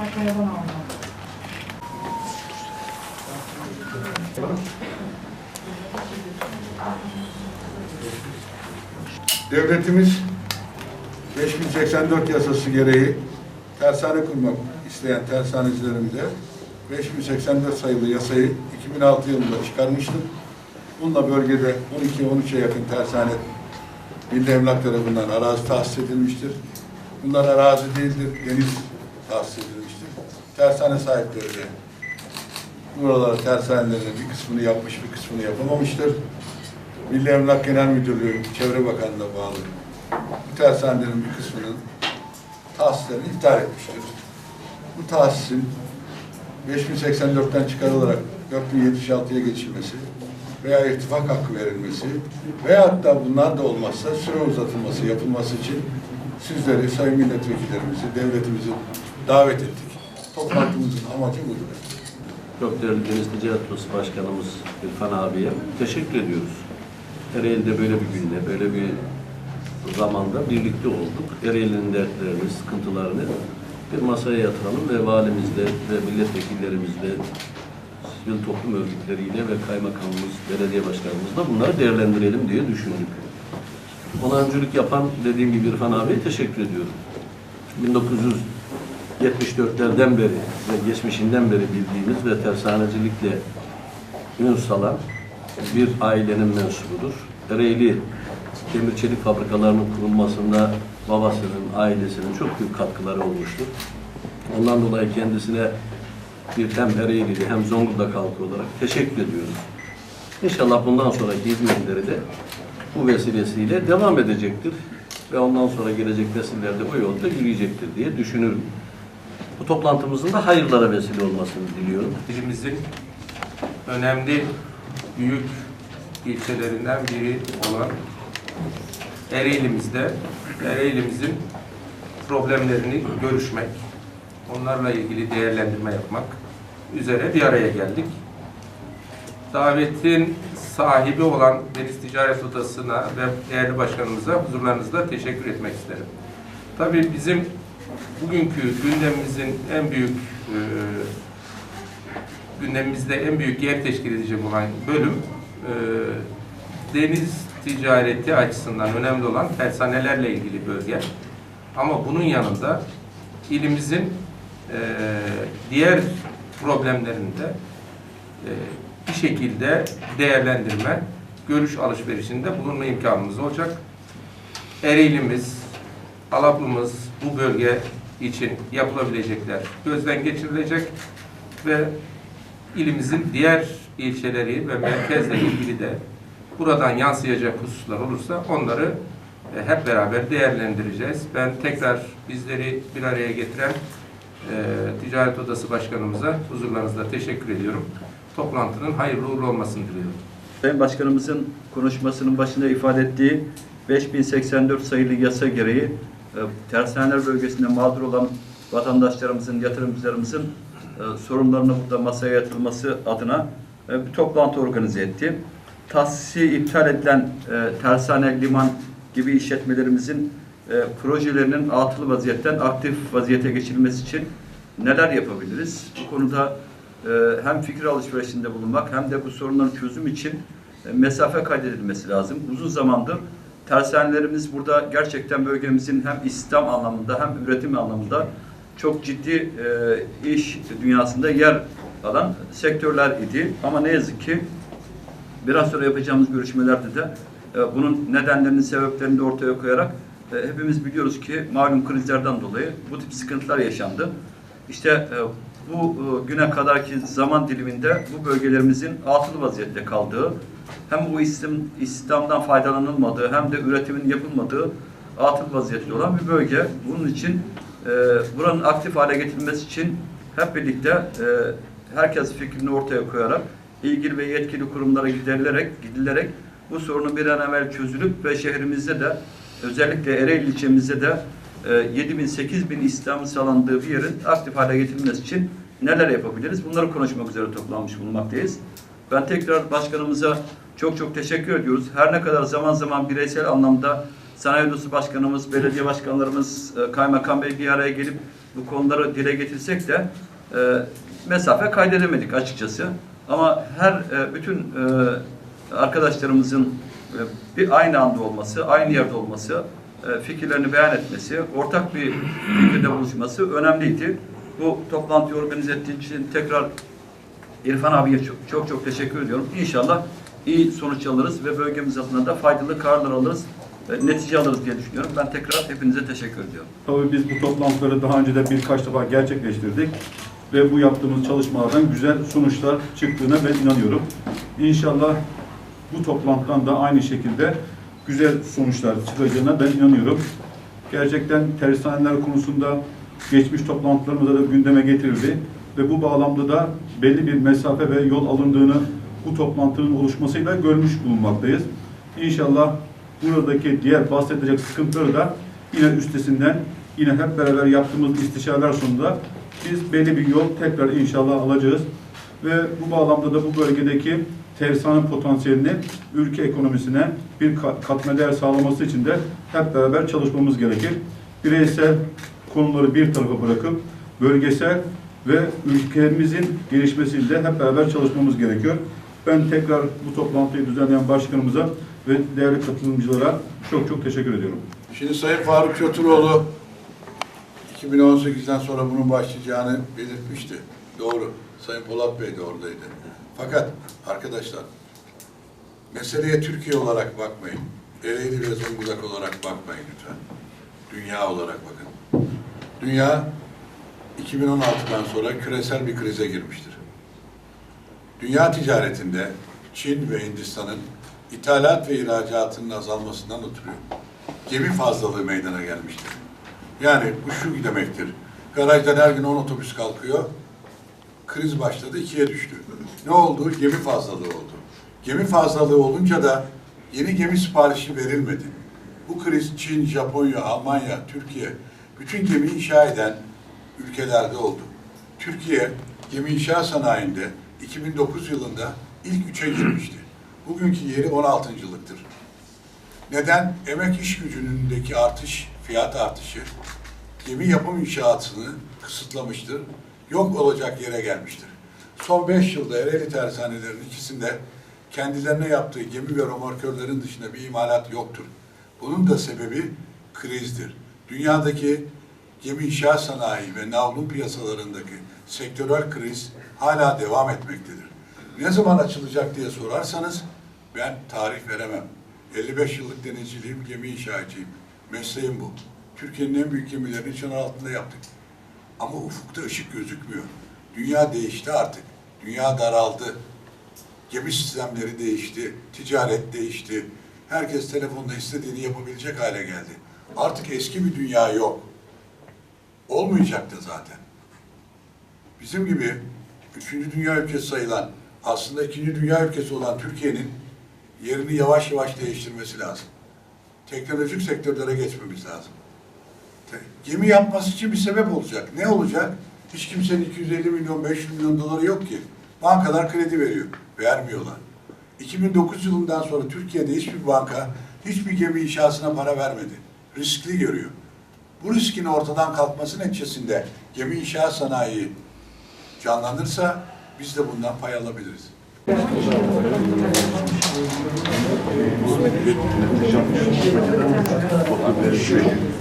Kayaban aldı. Devletimiz 5084 yasası gereği tersane kurmak isteyen tersanecilerimize 5084 sayılı yasayı 2006 yılında çıkarmıştır. Bununla bölgede 12-13'e yakın tersane Milli Emlak tarafından arazi tahsis edilmiştir. Bunlar arazi değildir, deniz tahsis edilmiştir. Tersane sahipleri de buralara tersanelerinin bir kısmını yapmış, bir kısmını yapamamıştır. Milli Emlak Genel Müdürlüğü, Çevre Bakanlığı'na bağlı bu tersanelerin bir kısmının tahsislerini iptal etmiştir. Bu tahsisin 5084'ten çıkarılarak 4076'ya geçilmesi veya irtifak hakkı verilmesi veya hatta bunlar da olmazsa süre uzatılması yapılması için sizleri, sayın milletvekillerimizi, devletimizi davet ettik. Toplantımızın amacı budur. Çok değerli Deniz Ticaret Odası Başkanımız İrfan abiye teşekkür ediyoruz. Ereğli'de böyle bir günde, böyle bir zamanda birlikte olduk. Ereğli'nin dertlerini, sıkıntılarını bir masaya yatıralım ve valimizle ve milletvekillerimizle, sivil toplum örgütleriyle ve kaymakamımız, belediye başkanımızla bunları değerlendirelim diye düşündük. Ona öncülük yapan dediğim gibi İrfan abiye teşekkür ediyorum. 1974'lerden beri ve geçmişinden beri bildiğimiz ve tersanecilikle ün salan bir ailenin mensubudur. Ereğli demir fabrikalarının kurulmasında babasının, ailesinin çok büyük katkıları olmuştur. Ondan dolayı kendisine bir hem Ereğli'li hem Zonguldak halkı olarak teşekkür ediyoruz. İnşallah bundan sonraki hizmetleri de bu vesilesiyle devam edecektir. Ve ondan sonra gelecek nesiller de o yolda yürüyecektir diye düşünüyorum. Toplantımızın da hayırlara vesile olmasını diliyorum. ilimizin önemli büyük ilçelerinden biri olan Ereğli'mizde Ereğli'mizin problemlerini görüşmek, onlarla ilgili değerlendirme yapmak üzere bir araya geldik. Davetin sahibi olan Deniz Ticaret Odası'na ve değerli başkanımıza huzurlarınızda teşekkür etmek isterim. Tabii bizim bugünkü gündemimizin en büyük e, gündemimizde en büyük yer teşkil edecek olan bölüm e, deniz ticareti açısından önemli olan tersanelerle ilgili bölge. Ama bunun yanında ilimizin e, diğer problemlerinde e, bir şekilde değerlendirme, görüş alışverişinde bulunma imkanımız olacak. Ereğlimiz, Alaplımız bu bölge için yapılabilecekler gözden geçirilecek ve ilimizin diğer ilçeleri ve merkezle ilgili de buradan yansıyacak hususlar olursa onları e, hep beraber değerlendireceğiz. Ben tekrar bizleri bir araya getiren e, Ticaret Odası Başkanımıza huzurlarınızda teşekkür ediyorum. Toplantının hayırlı uğurlu olmasını diliyorum. Sayın Başkanımızın konuşmasının başında ifade ettiği 5084 sayılı yasa gereği tersaneler bölgesinde mağdur olan vatandaşlarımızın, yatırımcılarımızın e, sorunlarını burada masaya yatırılması adına e, bir toplantı organize etti. Tahsisi iptal edilen e, tersane, liman gibi işletmelerimizin e, projelerinin atıl vaziyetten aktif vaziyete geçirilmesi için neler yapabiliriz? Bu konuda e, hem fikir alışverişinde bulunmak hem de bu sorunların çözüm için e, mesafe kaydedilmesi lazım. Uzun zamandır tersanelerimiz burada gerçekten bölgemizin hem istihdam anlamında hem üretim anlamında çok ciddi e, iş dünyasında yer alan sektörler idi. Ama ne yazık ki biraz sonra yapacağımız görüşmelerde de e, bunun nedenlerini, sebeplerini de ortaya koyarak e, hepimiz biliyoruz ki malum krizlerden dolayı bu tip sıkıntılar yaşandı. İşte e, bu e, güne kadarki zaman diliminde bu bölgelerimizin atıl vaziyette kaldığı, hem bu isim, İslam'dan faydalanılmadığı hem de üretimin yapılmadığı atıl vaziyette olan bir bölge. Bunun için e, buranın aktif hale getirilmesi için hep birlikte e, herkes fikrini ortaya koyarak ilgili ve yetkili kurumlara giderilerek, gidilerek bu sorunun bir an evvel çözülüp ve şehrimizde de özellikle Ereğli ilçemizde de e, 7 bin, 8 bin İslam'ın sağlandığı bir yerin aktif hale getirilmesi için neler yapabiliriz? Bunları konuşmak üzere toplanmış bulunmaktayız. Ben tekrar başkanımıza çok çok teşekkür ediyoruz. Her ne kadar zaman zaman bireysel anlamda Sanayi Odası Başkanımız, belediye başkanlarımız, e, kaymakam bey bir araya gelip bu konuları dile getirsek de e, mesafe kaydedemedik açıkçası. Ama her e, bütün e, arkadaşlarımızın e, bir aynı anda olması, aynı yerde olması, e, fikirlerini beyan etmesi, ortak bir fikirde buluşması önemliydi. Bu toplantıyı organize ettiği için tekrar İrfan abiye çok çok, çok teşekkür ediyorum. İnşallah iyi sonuç alırız ve bölgemiz adına da faydalı kararlar alırız, netice alırız diye düşünüyorum. Ben tekrar hepinize teşekkür ediyorum. Tabii biz bu toplantıları daha önce de birkaç defa gerçekleştirdik ve bu yaptığımız çalışmalardan güzel sonuçlar çıktığına ben inanıyorum. İnşallah bu toplantıdan da aynı şekilde güzel sonuçlar çıkacağına ben inanıyorum. Gerçekten tersaneler konusunda geçmiş toplantılarımızda da gündeme getirildi ve bu bağlamda da belli bir mesafe ve yol alındığını bu toplantının oluşmasıyla görmüş bulunmaktayız. İnşallah buradaki diğer bahsedecek sıkıntıları da yine üstesinden yine hep beraber yaptığımız istişareler sonunda biz belli bir yol tekrar inşallah alacağız. Ve bu bağlamda da bu bölgedeki tersane potansiyelini ülke ekonomisine bir ka- katma değer sağlaması için de hep beraber çalışmamız gerekir. Bireysel konuları bir tarafa bırakıp bölgesel ve ülkemizin gelişmesinde hep beraber çalışmamız gerekiyor. Ben tekrar bu toplantıyı düzenleyen başkanımıza ve değerli katılımcılara çok çok teşekkür ediyorum. Şimdi Sayın Faruk Kötüroğlu 2018'den sonra bunun başlayacağını belirtmişti. Doğru. Sayın Polat Bey de oradaydı. Fakat arkadaşlar meseleye Türkiye olarak bakmayın. Ereğli ve Zonguldak olarak bakmayın lütfen. Dünya olarak bakın. Dünya 2016'dan sonra küresel bir krize girmiştir. Dünya ticaretinde Çin ve Hindistan'ın ithalat ve ihracatının azalmasından ötürü gemi fazlalığı meydana gelmiştir. Yani bu şu demektir. Garajdan her gün 10 otobüs kalkıyor. Kriz başladı, ikiye düştü. Ne oldu? Gemi fazlalığı oldu. Gemi fazlalığı olunca da yeni gemi siparişi verilmedi. Bu kriz Çin, Japonya, Almanya, Türkiye, bütün gemi inşa eden ülkelerde oldu. Türkiye gemi inşa sanayinde 2009 yılında ilk üçe girmişti. Bugünkü yeri 16.lıktır. Neden? Emek iş gücünündeki artış, fiyat artışı gemi yapım inşaatını kısıtlamıştır. Yok olacak yere gelmiştir. Son beş yılda Ereğli tersanelerinin ikisinde kendilerine yaptığı gemi ve romorkörlerin dışında bir imalat yoktur. Bunun da sebebi krizdir. Dünyadaki gemi inşaat sanayi ve navlun piyasalarındaki sektörel kriz hala devam etmektedir. Ne zaman açılacak diye sorarsanız ben tarih veremem. 55 yıllık denizciliğim, gemi inşaatçıyım. Mesleğim bu. Türkiye'nin en büyük gemilerini çanar altında yaptık. Ama ufukta ışık gözükmüyor. Dünya değişti artık. Dünya daraldı. Gemi sistemleri değişti. Ticaret değişti. Herkes telefonda istediğini yapabilecek hale geldi. Artık eski bir dünya yok. Olmayacak da zaten. Bizim gibi üçüncü dünya ülkesi sayılan, aslında ikinci dünya ülkesi olan Türkiye'nin yerini yavaş yavaş değiştirmesi lazım. Teknolojik sektörlere geçmemiz lazım. Gemi yapması için bir sebep olacak. Ne olacak? Hiç kimsenin 250 milyon, 500 milyon doları yok ki. Bankalar kredi veriyor. Vermiyorlar. 2009 yılından sonra Türkiye'de hiçbir banka hiçbir gemi inşasına para vermedi. Riskli görüyor. Bu riskin ortadan kalkması neticesinde gemi inşaat sanayi canlanırsa biz de bundan pay alabiliriz.